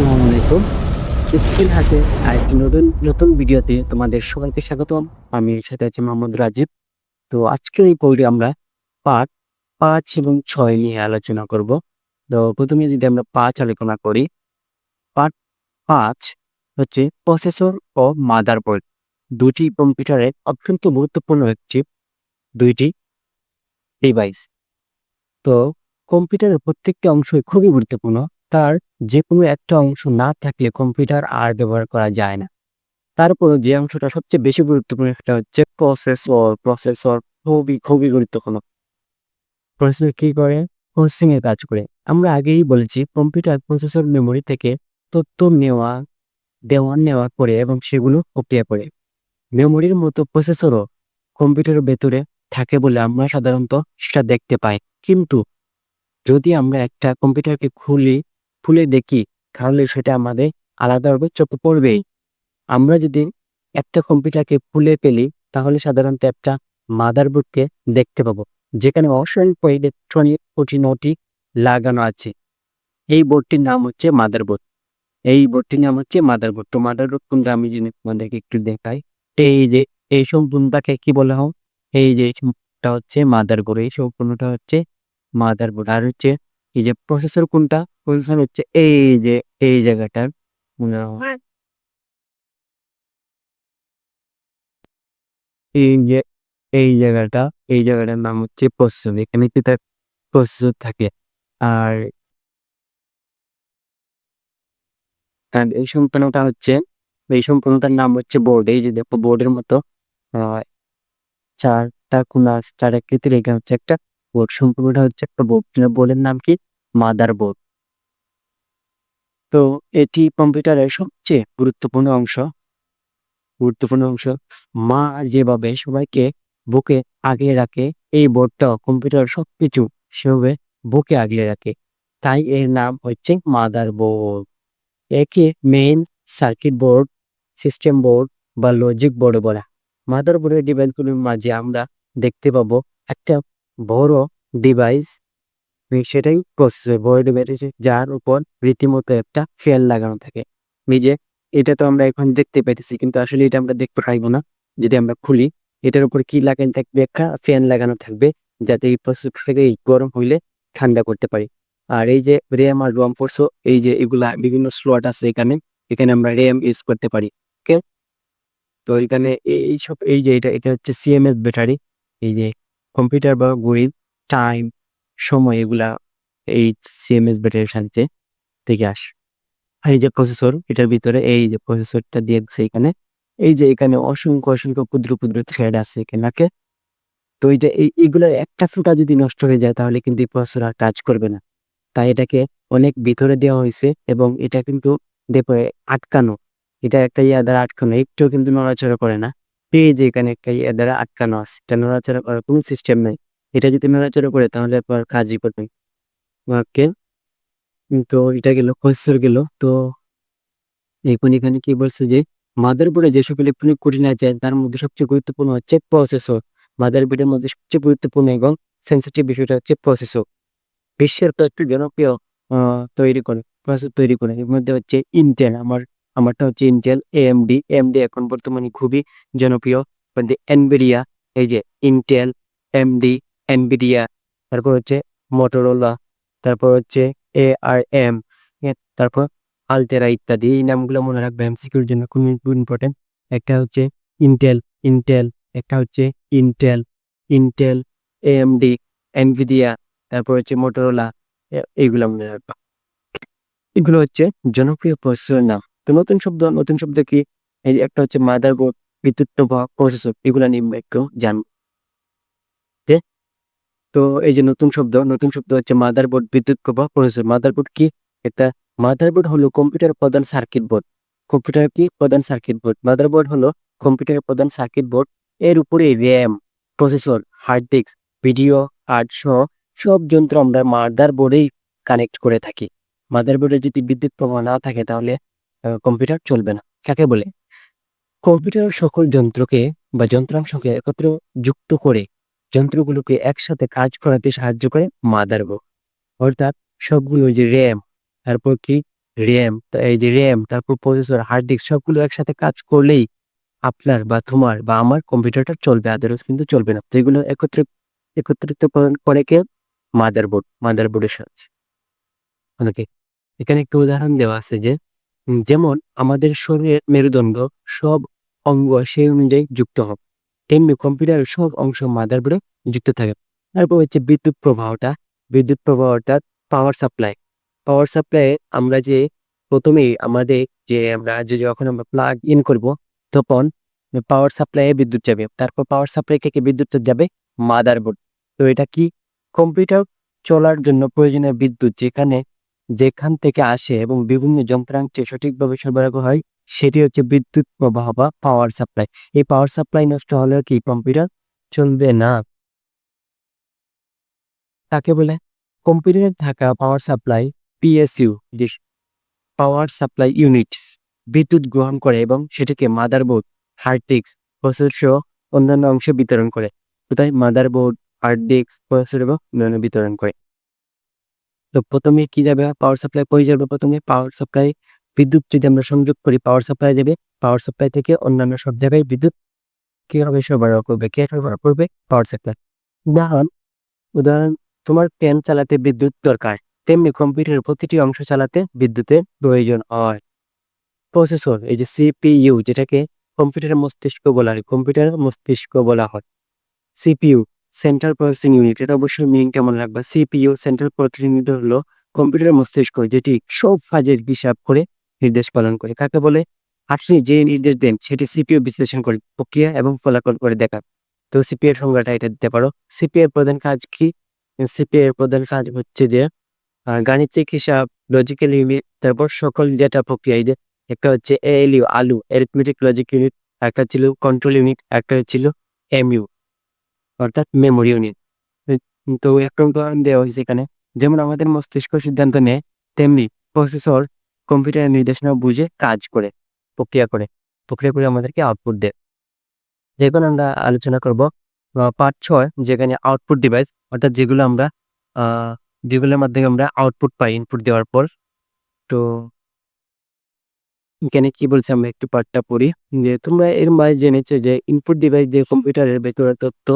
আসসালামু আলাইকুম। স্কিল হাতে আরেকটি নতুন নতুন ভিডিওতে তোমাদের সবাইকে স্বাগতম। আমি সাথে আছি মোহাম্মদ রাজীব। তো আজকের এই পর্বে আমরা পার্ট পাঁচ এবং ছয় নিয়ে আলোচনা করব। তো প্রথমে যদি আমরা পাঁচ আলোচনা করি পার্ট পাঁচ হচ্ছে প্রসেসর ও মাদারবোর্ড। দুটি কম্পিউটারের অত্যন্ত গুরুত্বপূর্ণ একটি, দুইটি ডিভাইস। তো কম্পিউটারের প্রত্যেকটি অংশই খুবই গুরুত্বপূর্ণ। তার যে কোনো একটা অংশ না থাকলে কম্পিউটার আর ব্যবহার করা যায় না। তারপর যে অংশটা সবচেয়ে বেশি গুরুত্বপূর্ণ সেটা হচ্ছে প্রসেসর প্রসেসর খুবই খুবই গুরুত্বপূর্ণ। প্রসেসর কি করে? প্রসেসিং এর কাজ করে। আমরা আগেই বলেছি, কম্পিউটার প্রসেসর মেমোরি থেকে তথ্য নেওয়া, দেওয়া, নেওয়া করে এবং সেগুলো প্রক্রিয়া করে। মেমোরির মতো প্রসেসরও কম্পিউটারের ভেতরে থাকে বলে আমরা সাধারণত সেটা দেখতে পাই। কিন্তু যদি আমরা একটা কম্পিউটারকে খুলি খুলে দেখি, তাহলে সেটা আমাদের আলাদাভাবে চোখে পড়বেই। আমরা যদি একটা কম্পিউটারকে ফেলি, তাহলে সাধারণত একটা মাদারবোর্ডকে দেখতে পাবো, যেখানে অসংখ্য ইলেকট্রনিক খুঁটিনটি লাগানো আছে। এই বোর্ডটির নাম হচ্ছে মাদারবোর্ড। এই বোর্ডটির নাম হচ্ছে মাদারবোর্ড। তো মাদারবোর্ড কোনটা আমি যদি তোমাদেরকে একটু দেখাই এই যে এই সম্পূর্ণটাকে কি বলা হয়? এই যে সম্পূর্ণটা হচ্ছে মাদারবোর্ড। এই সম্পূর্ণটা হচ্ছে মাদারবোর্ড। আর হচ্ছে এই যে প্রসেসর কোনটা? প্রসেসর হচ্ছে এই যে এই জায়গাটার মনে হয়। এই যে এই জায়গাটা এই জায়গাটার নাম হচ্ছে প্রসেসর এখানে কি তার প্রসেসর থাকে। আর এই সম্পূর্ণটা হচ্ছে এই সম্পূর্ণটার নাম হচ্ছে বোর্ড এই যে দেখো বোর্ডের মতো আহ, চারটা কোনা চার আকৃতির এখানে হচ্ছে একটা বোর্ড সম্পূর্ণটা হচ্ছে একটা বোর্ড বোর্ডের নাম কি? মাদার বোর্ড তো এটি কম্পিউটারের সবচেয়ে গুরুত্বপূর্ণ অংশ। গুরুত্বপূর্ণ অংশ, মা যেভাবে সবাইকে বুকে আগিয়ে রাখে, এই বোর্ডটাও কম্পিউটার সবকিছু সেভাবে বুকে আগিয়ে রাখে। তাই এর নাম হচ্ছে মাদার বোর্ড। একে main circuit board system board বা লজিক বোর্ড বলা মাদার বোর্ডের ডিভাইসগুলির মাঝে আমরা দেখতে পাবো একটা বড় ডিভাইস সেটাই প্রসেসর বড় ডিভাইস যার উপর রীতিমতো একটা ফ্যান লাগানো থাকে। নিজে এটা তো আমরা এখন দেখতে পাইতেছি, কিন্তু আসলে এটা আমরা দেখতে পাইবো না। যদি আমরা খুলি, এটার উপর কি লাগানো থাকবে? একটা ফ্যান লাগানো থাকবে, যাতে এই এই গরম হইলে ঠান্ডা করতে পারি। আর এই যে র্যাম আর রম পড়ছো এই যে এগুলা বিভিন্ন স্লট আছে এখানে এখানে আমরা র্যাম ইউজ করতে পারি ওকে তো এখানে এইসব এই যে এটা এটা হচ্ছে সিএমএস ব্যাটারি এই যে কম্পিউটার বা ঘড়ির টাইম সময় এগুলা এই সিএমএস ব্যাটারির সাহায্যে থেকে আসে। আর এই যে প্রসেসর এটার ভিতরে এই যে প্রসেসরটা দিয়ে দিচ্ছে এখানে, এই যে এখানে অসংখ্য অসংখ্য ক্ষুদ্র ক্ষুদ্র থ্রেড আছে এখানে তো এইটা, এই এগুলোর একটা ফুটা যদি নষ্ট হয়ে যায় তাহলে কিন্তু এই প্রসেসর আর কাজ করবে না। তাই এটাকে অনেক ভিতরে দেওয়া হয়েছে এবং এটা কিন্তু দেখো আটকানো। এটা একটা ইয়া দ্বারা আটকানো একটু কিন্তু নড়াচড়া করে না। এই যে এখানে একটা ইয়া দ্বারা আটকানো আছে। এটা নড়াচড়া করার কোনো সিস্টেম নেই। এটা যদি নড়াচড়া করে তাহলে আর কাজই করবে। ওকে? তো এটা গেল প্রসেসর গেল। তো এখন এখানে কি বলছে যে, মাদারবোর্ডে যেসব ইলেকট্রনিক খুঁটি আছে, তার মধ্যে সবচেয়ে গুরুত্বপূর্ণ হচ্ছে প্রসেসর মাদারবোর্ডের মধ্যে সবচেয়ে গুরুত্বপূর্ণ এবং সেন্সিটিভ বিষয়টা হচ্ছে প্রসেসর বিশ্বের কয়েকটি জনপ্রিয় তৈরি করে প্রসেসর তৈরি করে। এর মধ্যে হচ্ছে ইন্টেল আমার, আমারটা হচ্ছে ইন্টেল এএমডি এএমডি এখন বর্তমানে খুবই জনপ্রিয়। এনবেরিয়া এই যে ইন্টেল এমডি এনভিডিয়া তারপর হচ্ছে মোটরোলা তারপর হচ্ছে এ আর এম তারপর আলটেরা ইত্যাদি, এই নামগুলো মনে রাখবে এমসিকিউর জন্য খুব ইম্পর্টেন্ট একটা হচ্ছে ইন্টেল ইন্টেল একটা হচ্ছে ইন্টেল ইন্টেল এএমডি এনভিডিয়া তারপর হচ্ছে মোটরোলা এইগুলো মনে রাখবা। এগুলো হচ্ছে জনপ্রিয় প্রসেসর নাম। তো নতুন শব্দ নতুন শব্দ কি? একটা হচ্ছে মাদারবোর্ড বিদ্যুৎ প্রসেসর এগুলো নিয়ে একটু জানব? তো এই যে নতুন শব্দ নতুন শব্দ হচ্ছে মাদারবোর্ড বিদ্যুৎ প্রবাহ, প্রসেসর মাদারবোর্ড কি? একটা মাদারবোর্ড হলো কম্পিউটার প্রধান সার্কিট বোর্ড কম্পিউটার কি? প্রধান সার্কিট বোর্ড মাদারবোর্ড হলো কম্পিউটারের প্রধান সার্কিট বোর্ড এর উপরে RAM processor hard disk video art সহ সব যন্ত্র আমরা মাদার বোর্ডেই কানেক্ট করে থাকি। মাদারবোর্ডে যদি বিদ্যুৎ প্রবাহ না থাকে তাহলে কম্পিউটার চলবে না। কাকে বলে? কম্পিউটার সকল যন্ত্রকে বা যন্ত্রাংশকে একত্র যুক্ত করে যন্ত্রগুলোকে একসাথে কাজ করাতে সাহায্য করে মাদারবোর্ড অর্থাৎ সবগুলো যে র্যাম, তারপর কি? র্যাম এই যে র্যাম, তারপর প্রসেসর, হার্ড ডিস্ক, সবগুলো একসাথে কাজ করলেই আপনার বা তোমার বা আমার কম্পিউটারটা চলবে, আদারওয়াইজ কিন্তু চলবে না। তো এগুলো একত্রে, একত্রিত করে- কে? মাদারবোর্ড মাদারবোর্ডের সাহায্যে। ওকে, এখানে একটা উদাহরণ দেওয়া আছে যে যেমন আমাদের শরীরের মেরুদণ্ড সব অঙ্গ সেই অনুযায়ী যুক্ত হবে। তেমনি কম্পিউটারের সব অংশ মাদারবোর্ডে যুক্ত থাকে। তারপর হচ্ছে বিদ্যুৎ প্রবাহটা বিদ্যুৎ প্রবাহটা পাওয়ার সাপ্লাই পাওয়ার সাপ্লাই আমরা যে প্রথমেই আমাদের যে আমরা যে যখন আমরা প্লাগ ইন করব, তখন পাওয়ার সাপ্লাইয়ে বিদ্যুৎ যাবে। তারপর পাওয়ার সাপ্লাই থেকে বিদ্যুৎ যাবে? মাদারবোর্ড তো এটা কি? কম্পিউটার চলার জন্য প্রয়োজনীয় বিদ্যুৎ যেখানে, যেখান থেকে আসে এবং বিভিন্ন যন্ত্রাংশে সঠিকভাবে সরবরাহ হয় সেটি হচ্ছে বিদ্যুৎ প্রবাহ বা পাওয়ার সাপ্লাই এই পাওয়ার সাপ্লাই নষ্ট হলে কি কম্পিউটার চলবে না? তাকে বলে? কম্পিউটারে থাকা power supply PSU power supply unit বিদ্যুৎ গ্রহণ করে এবং সেটিকে মাদারবোর্ড হার্ড ডিস্ক প্রসেসর সহ অন্যান্য অংশে বিতরণ করে। কোথায়? মাদারবোর্ড হার্ড ডিস্ক প্রসেসর এবং অন্যান্য বিতরণ করে। তো প্রথমে কি যাবে? পাওয়ার সাপ্লাই কই যাবে প্রথমে পাওয়ার সাপ্লাই বিদ্যুৎ যদি আমরা সংযোগ করি পাওয়ার সাপ্লাই দেবে পাওয়ার সাপ্লাই থেকে অন্যান্য সব জায়গায় বিদ্যুৎ কীভাবে সরবরাহ করবে, কে সরবরাহ করবে? পাওয়ার সাপ্লাই উদাহরণ উদাহরণ, তোমার পেন চালাতে বিদ্যুৎ দরকার, তেমনি কম্পিউটারের প্রতিটি অংশ চালাতে বিদ্যুতের প্রয়োজন হয়। প্রসেসর এই যে সিপিইউ যেটাকে কম্পিউটারের মস্তিষ্ক বলা হয় কম্পিউটারের মস্তিষ্ক বলা হয়। সিপিইউ সেন্ট্রাল প্রসেসিং ইউনিট এটা অবশ্যই মনে রাখবা সিপিইউ সেন্ট্রাল প্রসেসিং ইউনিট হলো কম্পিউটারের মস্তিষ্ক, যেটি সব কাজের হিসাব করে নির্দেশ পালন করে। কাকে বলে? আপনি যে নির্দেশ দেন, সেটি সিপিইউ বিশ্লেষণ করে, প্রক্রিয়া এবং ফলাফল করে দেখা তো সিপিএর সংজ্ঞাটা এটা দিতে পারো। সিপিএর প্রধান কাজ কি? সিপিএর প্রধান কাজ হচ্ছে যে গাণিতিক হিসাব লজিক্যাল ইউনিট তারপর সকল ডেটা প্রক্রিয়া, এই একটা হচ্ছে এএলইউ আলু অ্যারিথমেটিক লজিক ইউনিট একটা ছিল কন্ট্রোল ইউনিট একটা ছিল এমইউ অর্থাৎ মেমোরি ইউনিট তো একটা উদাহরণ দেওয়া হয়েছে এখানে। যেমন আমাদের মস্তিষ্ক সিদ্ধান্ত নেয়, তেমনি প্রসেসর কম্পিউটারের নির্দেশনা বুঝে কাজ করে, প্রক্রিয়া করে প্রক্রিয়া করে আমাদেরকে আউটপুট দেয়। যেখানে আমরা আলোচনা করব পার্ট ছয়, যেখানে আউটপুট ডিভাইস অর্থাৎ যেগুলো আমরা যেগুলোর মাধ্যমে আমরা আউটপুট পাই ইনপুট দেওয়ার পর। তো এখানে কি বলছে আমরা, একটু পার্টটা পড়ি। যে তোমরা এর মাঝে জেনেছো যে ইনপুট ডিভাইস দিয়ে কম্পিউটারের ভেতরে তথ্য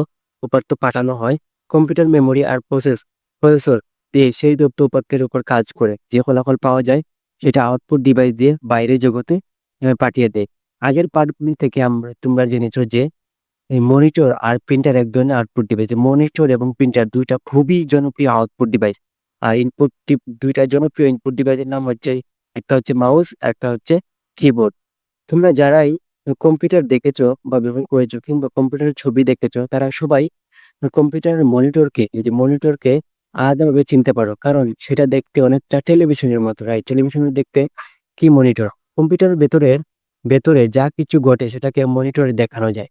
উপাত্ত পাঠানো হয়। কম্পিউটার মেমোরি আর প্রসেস প্রসেসর দিয়ে সেই তথ্য উপাত্তের উপর কাজ করে, যে ফলাফল পাওয়া যায় সেটা আউটপুট ডিভাইস দিয়ে বাইরে জগতে পাঠিয়ে দেয়। আগের পার্টগুলি থেকে আমরা, তোমরা জেনেছো যে, এই মনিটর আর প্রিন্টার এক ধরনের আউটপুট ডিভাইস মনিটর এবং প্রিন্টার দুইটা খুবই জনপ্রিয় আউটপুট ডিভাইস আর ইনপুট দুইটা জনপ্রিয় ইনপুট ডিভাইসের নাম হচ্ছে, একটা হচ্ছে মাউস একটা হচ্ছে কিবোর্ড তোমরা যারাই কম্পিউটার দেখেছ বা ব্যবহার করেছ কিংবা কম্পিউটারের ছবি দেখেছ, তারা সবাই কম্পিউটারের মনিটরকে এই যে মনিটরকে আলাদাভাবে চিনতে পারো। কারণ সেটা দেখতে অনেকটা টেলিভিশনের মতো রাইট টেলিভিশনের দেখতে কি মনিটর কম্পিউটারের ভেতরের ভেতরে যা কিছু ঘটে সেটাকে মনিটরে দেখানো যায়।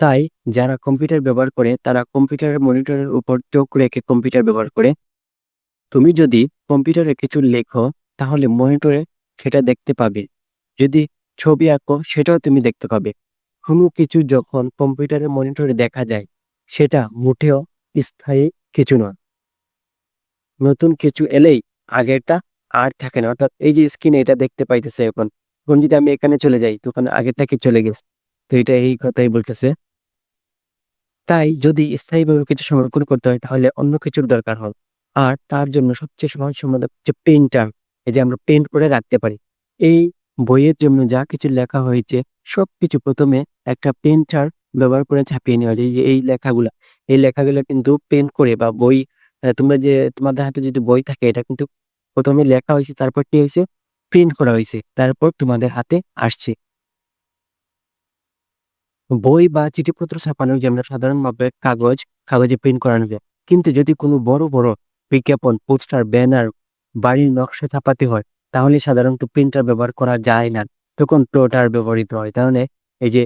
তাই যারা কম্পিউটার ব্যবহার করে, তারা কম্পিউটারের মনিটরের উপর চোখ রেখে কম্পিউটার ব্যবহার করে। তুমি যদি কম্পিউটারে কিছু লেখো, তাহলে মনিটরে সেটা দেখতে পাবে। যদি ছবি আঁকো, সেটাও তুমি দেখতে পাবে। কোনো কিছু যখন কম্পিউটারের মনিটরে দেখা যায়, সেটা মোটেও স্থায়ী কিছু নয়। নতুন কিছু এলেই আগেরটা আর থাকে না। অর্থাৎ এই যে স্ক্রিনে এটা দেখতে পাইতেছে এখন এখন যদি আমি এখানে চলে যাই, তখন আগেরটা কি চলে গেছে? তো এটা এই কথাই বলতেছে। তাই যদি স্থায়ীভাবে কিছু সংরক্ষণ করতে হয়, তাহলে অন্য কিছুর দরকার হয়। আর তার জন্য সবচেয়ে সহজ সমাধান হচ্ছে পেন্টার এই যে আমরা পেন্ট করে রাখতে পারি, এই বইয়ের জন্য যা কিছু লেখা হয়েছে, সবকিছু প্রথমে একটা পেন্টার ব্যবহার করে ছাপিয়ে নেওয়া যায়। এই লেখাগুলা, এই লেখাগুলো কিন্তু পেন্ট করে বা বই তোমরা যে, তোমাদের হাতে যদি বই থাকে, এটা কিন্তু প্রথমে লেখা হয়েছে, তারপর কি হয়েছে? প্রিন্ট করা হয়েছে, তারপর তোমাদের হাতে আসছে। বই বা চিঠিপত্র ছাপানো যে আমরা সাধারণভাবে কাগজ, কাগজে প্রিন্ট করানো যায়। কিন্তু যদি কোনো বড় বড় বিজ্ঞাপন, পোস্টার, ব্যানার, বাড়ির নকশা ছাপাতে হয়, তাহলে সাধারণত প্রিন্টার ব্যবহার করা যায় না। তখন প্লোটার ব্যবহৃত হয়। তাহলে এই যে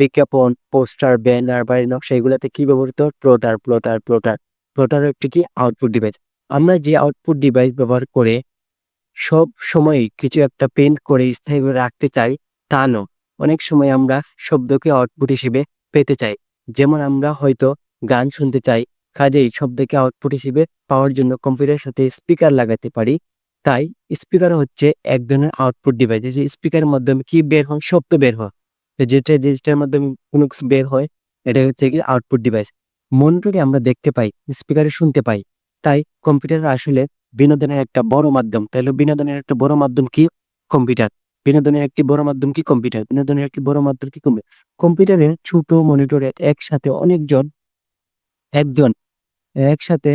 বিজ্ঞাপন, পোস্টার, ব্যানার, বাড়ির নকশা, এগুলাতে কি ব্যবহৃত প্লোটার প্লোটার প্লোটার প্লোটার একটি কি আউটপুট ডিভাইস আমরা যে আউটপুট ডিভাইস ব্যবহার করে সব সময় কিছু একটা পেন্ট করে স্থায়ীভাবে রাখতে চাই, তা নয়। অনেক সময় আমরা শব্দকে আউটপুট হিসেবে পেতে চাই। যেমন আমরা হয়তো গান শুনতে চাই, কাজেই শব্দকে আউটপুট হিসেবে পাওয়ার জন্য কম্পিউটারের সাথে স্পিকার লাগাতে পারি। তাই স্পিকার হচ্ছে এক ধরনের আউটপুট ডিভাইস যে স্পিকারের মাধ্যমে কি বের হয়? শব্দ বের হয়। যেটা, যেটার মাধ্যমে কোনো কিছু বের হয় এটা হচ্ছে কি আউটপুট ডিভাইস মনিটরে আমরা দেখতে পাই স্পিকারে শুনতে পাই। তাই কম্পিউটার আসলে বিনোদনের একটা বড় মাধ্যম। তাহলে বিনোদনের একটা বড় মাধ্যম কি? কম্পিউটার বিনোদনের একটি বড় মাধ্যম কি কম্পিউটার বিনোদনের একটি বড় মাধ্যম কি কম্পিউটার কম্পিউটারের ছোট মনিটরে একসাথে অনেকজন, একজন, একসাথে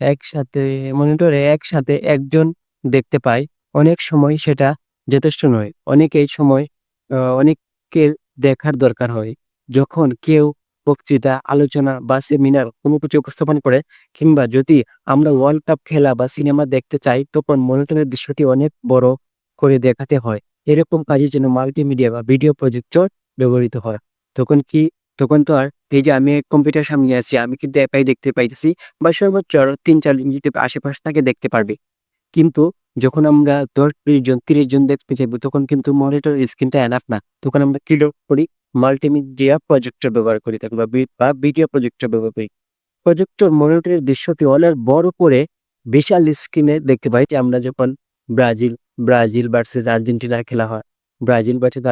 একসাথে মনিটরে একসাথে একজন দেখতে পাই। অনেক সময় সেটা যথেষ্ট নয়। অনেক এই সময় অনেককে দেখার দরকার হয়। যখন কেউ বক্তৃতা, আলোচনা বা সেমিনার কোনো কিছু উপস্থাপন করে কিংবা যদি আমরা ওয়ার্ল্ড কাপ খেলা বা সিনেমা দেখতে চাই, তখন মনিটরের দৃশ্যটি অনেক বড় করে দেখাতে হয়। এরকম কাজের জন্য মাল্টিমিডিয়া বা ভিডিও প্রজেক্টর ব্যবহৃত হয়। তখন কি, তখন তো আর এই যে আমি কম্পিউটার সামনে আছি, আমি কিন্তু একাই দেখতে পাইতেছি বা সর্বোচ্চ তিন চার ইঞ্চিতে আশেপাশে তাকে দেখতে পারবে। কিন্তু যখন আমরা দশ বিশ জন, তিরিশ জন দেখতে চাইব তখন কিন্তু মনিটর স্ক্রিনটা এনাফ না। তখন আমরা কি করি? মাল্টিমিডিয়া প্রজেক্টর ব্যবহার করি থাকি বা ভিডিও প্রজেক্টর ব্যবহার করি। প্রজেক্টর মনিটরের দৃশ্যটি অনেক বড় করে বিশাল স্ক্রিনে দেখতে পাই যে আমরা যখন ব্রাজিল ব্রাজিল ভার্সেস আর্জেন্টিনার খেলা হয়, ব্রাজিল ভার্সেস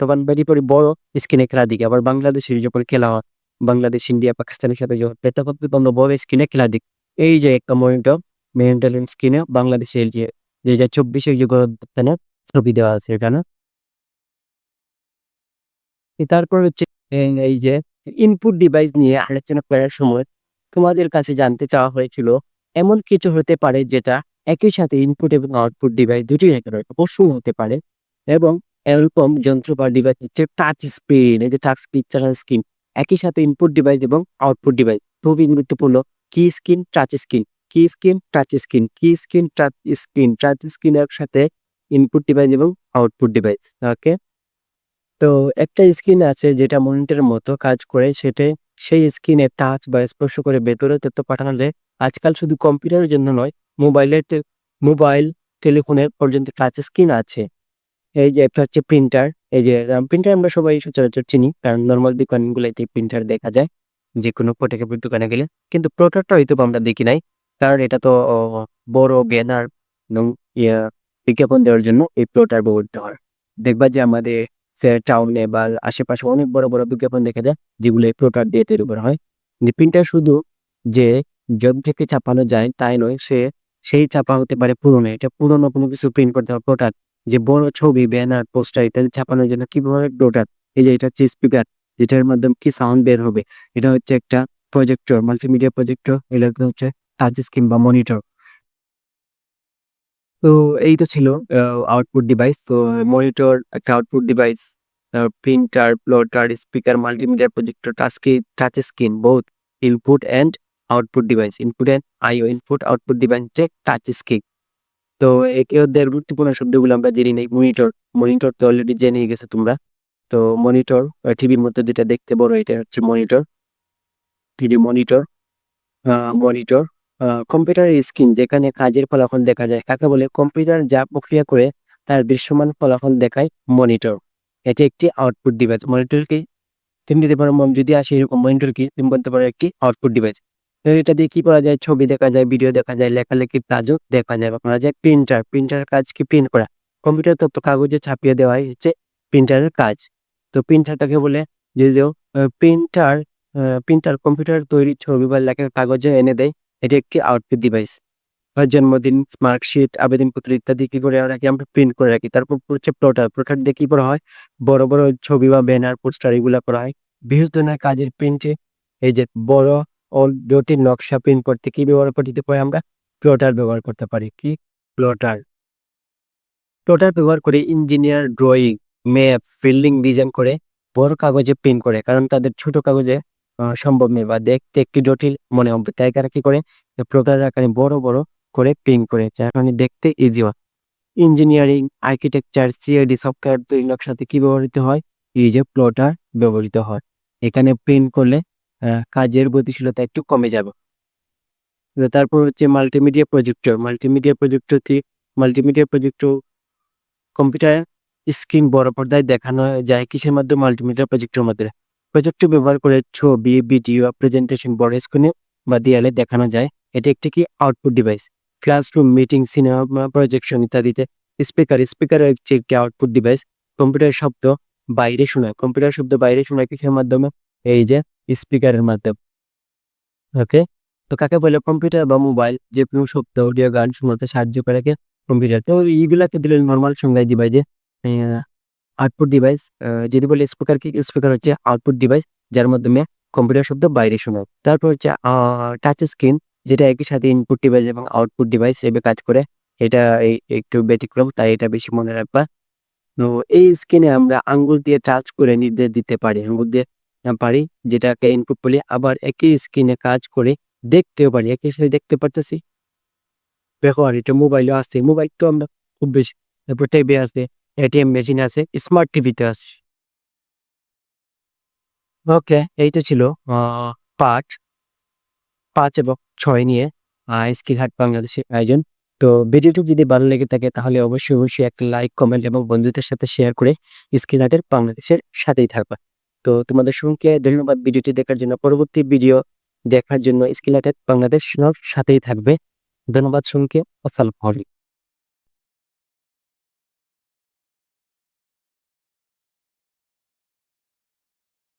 তখন বেরি পরে বড় স্ক্রিনে খেলা দিকে আবার বাংলাদেশের যখন খেলা হয়, বাংলাদেশ, ইন্ডিয়া, পাকিস্তানের সাথে যখন তখন আমরা বড় স্ক্রিনে খেলা দিক এই যে একটা মনিটর মেন্টাল স্ক্রিনে বাংলাদেশের যে দুই হাজার চব্বিশের যে গণঅভ্যুত্থানের ছবি দেওয়া আছে এখানে তারপর হচ্ছে এই যে ইনপুট ডিভাইস নিয়ে আলোচনা করার সময় তোমাদের কাছে জানতে চাওয়া হয়েছিল, এমন কিছু হতে পারে যেটা একই সাথে ইনপুট এবং আউটপুট ডিভাইস দুটি অবশ্যই হতে পারে এবং এরকম যন্ত্র বা ডিভাইস হচ্ছে টাচ স্ক্রিন এই যে টাচ পিকচার স্ক্রিন একই সাথে ইনপুট ডিভাইস এবং আউটপুট ডিভাইস খুবই গুরুত্বপূর্ণ। কি স্ক্রিন টাচ স্ক্রিন কি স্ক্রিন টাচ স্ক্রিন কি screen touch screen touch screen একসাথে ইনপুট ডিভাইস এবং আউটপুট ডিভাইস ওকে তো একটা স্ক্রিন আছে যেটা মনিটরের মতো কাজ করে, সেটা সেই স্ক্রিনে টাচ বা স্পর্শ করে ভেতরে তথ্য পাঠানোলে আজকাল শুধু কম্পিউটারের জন্য নয়, মোবাইলের মোবাইল টেলিফোনের পর্যন্ত টাচ স্ক্রিন আছে। এই যে একটা হচ্ছে প্রিন্টার, এই যে প্রিন্টার আমরা সবাই সচরাচর চিনি, কারণ নর্মাল দোকানগুলোতে প্রিন্টার দেখা যায় যে কোনো ফটোকপির দোকানে গেলে। কিন্তু প্রোটারটা হয়তো আমরা দেখি নাই, কারণ এটা তো বড় ব্যানার বিজ্ঞাপন দেওয়ার জন্য এই প্লোটার ব্যবহৃত হয়। দেখবা যে আমাদের টাউনে বা আশেপাশে অনেক বড় বড় বিজ্ঞাপন দেখা যায়, যেগুলো এই প্লোটার দিয়ে তৈরি করা হয়। যে প্রিন্টার শুধু যে জব থেকে ছাপানো যায় তাই নয়, সে সেই ছাপা হতে পারে পুরনো। এটা পুরনো কোনো কিছু প্রিন্ট করতে হবে। প্লোটার যে বড় ছবি ব্যানার পোস্টার ইত্যাদি ছাপানোর জন্য কীভাবে প্লোটার এই যে এটা হচ্ছে স্পিকার যেটার মাধ্যমে কি সাউন্ড বের হবে, এটা হচ্ছে একটা প্রজেক্টর মাল্টিমিডিয়া প্রজেক্টর এটা হচ্ছে টাচ স্ক্রিন বা মনিটর তো এই তো ছিল আউটপুট ডিভাইস তো মনিটর একটা output device printer plotter speaker multimedia projector touch touch screen both input and output device input and IO input output device take touch screen তো একে ওদের গুরুত্বপূর্ণ শব্দগুলো আমরা জেনে নেই। মনিটর মনিটর তো অলরেডি জেনে গেছো তোমরা। তো মনিটর টিভির মধ্যে যেটা দেখতে বড়, এটা হচ্ছে মনিটর টিভি মনিটর মনিটর কম্পিউটারের স্ক্রিন যেখানে কাজের ফলাফল দেখা যায়, কাকে বলে? কম্পিউটার যা প্রক্রিয়া করে তার দৃশ্যমান ফলাফল দেখায় মনিটর এটি একটি আউটপুট ডিভাইস মনিটরকে তুমি দিতে পারো যদি আসে এরকম মনিটর কি, তুমি বলতে পারো একটি আউটপুট ডিভাইস এটা দিয়ে কি করা যায়? ছবি দেখা যায় ভিডিও দেখা যায় লেখালেখির কাজও দেখা যায়। বা করা যায় প্রিন্টার প্রিন্টার কাজ কি প্রিন্ট করা? কম্পিউটার তথ্য কাগজে ছাপিয়ে দেওয়াই হচ্ছে প্রিন্টারের কাজ। তো প্রিন্টারটাকে বলে যদিও প্রিন্টার প্রিন্টার কম্পিউটার তৈরি ছবি বা লেখার কাগজে এনে দেয় এটি একটি আউটপুট ডিভাইস জন্মদিন মার্কশিট আবেদনপত্র ইত্যাদি কি করে রাখি আমরা প্রিন্ট করে রাখি? তারপর হচ্ছে প্লটার প্লটার দিয়ে কি করা হয়? বড় বড় ছবি বা ব্যানার পোস্টার এগুলো করা হয়। ধরনের কাজের প্রিন্টে এই যে বড় ও জটিল নকশা প্রিন্ট করতে কি ব্যবহার করতে পারি আমরা? প্লটার ব্যবহার করতে পারি। কি? প্লটার প্লটার ব্যবহার করে engineer drawing map fielding design করে বড় কাগজে প্রিন্ট করে। কারণ তাদের ছোট কাগজে সম্ভব নেই বা দেখতে একটু জটিল মনে হবে। তাই তারা কি করে প্লটার আকারে বড় বড় করে প্রিন্ট করে, যার কারণে দেখতে ইজি হয়। ইঞ্জিনিয়ারিং আর্কিটেকচার সিআইডি সফটওয়্যার তৈরি নকশাতে কি ব্যবহৃত হয়? এই যে প্লটার ব্যবহৃত হয়। এখানে প্রিন্ট করলে কাজের গতিশীলতা একটু কমে যাবে। তারপর হচ্ছে মাল্টিমিডিয়া প্রজেক্টর মাল্টিমিডিয়া প্রজেক্টর কি? মাল্টিমিডিয়া প্রজেক্টর কম্পিউটার স্ক্রিন বড় পর্দায় দেখানো যায় কিসের মাধ্যমে? মাল্টিমিডিয়া প্রজেক্টর মাধ্যমে। প্রজেক্টর ব্যবহার করে ছবি, ভিডিও প্রেজেন্টেশন বড় স্ক্রিনে বা দেয়ালে দেখানো যায়। এটি একটি কি? Output device classroom meeting cinema projection ইত্যাদিতে। স্পিকার স্পিকার হচ্ছে একটি আউটপুট ডিভাইস কম্পিউটার শব্দ বাইরে শোনায়। কম্পিউটার শব্দ বাইরে শোনায় কিসের মাধ্যমে? এই যে স্পিকারের মাধ্যমে। ওকে তো কাকে বলে কম্পিউটার বা মোবাইল যে কোনো শব্দ অডিও গান শোনাতে সাহায্য করে কম্পিউটার তো এইগুলাকে দিলে নর্মাল সংজ্ঞায় দিবাই যে আউটপুট ডিভাইস যদি বলে স্পিকার কি স্পিকার হচ্ছে আউটপুট ডিভাইস যার মাধ্যমে কম্পিউটার শব্দ বাইরে শোনায়। তারপর হচ্ছে টাচ স্ক্রিন যেটা একই সাথে ইনপুট ডিভাইস এবং আউটপুট ডিভাইস হিসেবে কাজ করে, এটা একটু ব্যতিক্রম, তাই এটা বেশি মনে রাখবা। তো এই স্ক্রিনে আমরা আঙ্গুল দিয়ে টাচ করে নির্দেশ দিতে পারি, আঙ্গুল দিয়ে পারি, যেটাকে ইনপুট বলি। আবার একই স্ক্রিনে কাজ করে দেখতেও পারি, একই সাথে দেখতে পারতেছি। ব্যবহার এটা মোবাইলও আছে মোবাইল তো আমরা খুব বেশি, তারপর টেবে আছে। এটিএম মেশিন আছে স্মার্ট টিভিতে আছে। ওকে এইটা ছিল আহ, পাঠ। পাঁচ এবং ছয় নিয়ে স্কিল হাট বাংলাদেশের আয়োজন। তো ভিডিওটি যদি ভালো লেগে থাকে তাহলে অবশ্যই অবশ্যই একটা লাইক কমেন্ট এবং বন্ধুদের সাথে শেয়ার করে স্কিল হাটের বাংলাদেশের সাথেই থাকবা। তো তোমাদের সঙ্গে ধন্যবাদ ভিডিওটি দেখার জন্য। পরবর্তী ভিডিও দেখার জন্য স্কিল হাটের বাংলাদেশ সাথেই থাকবে। ধন্যবাদ সঙ্গে আসসালামু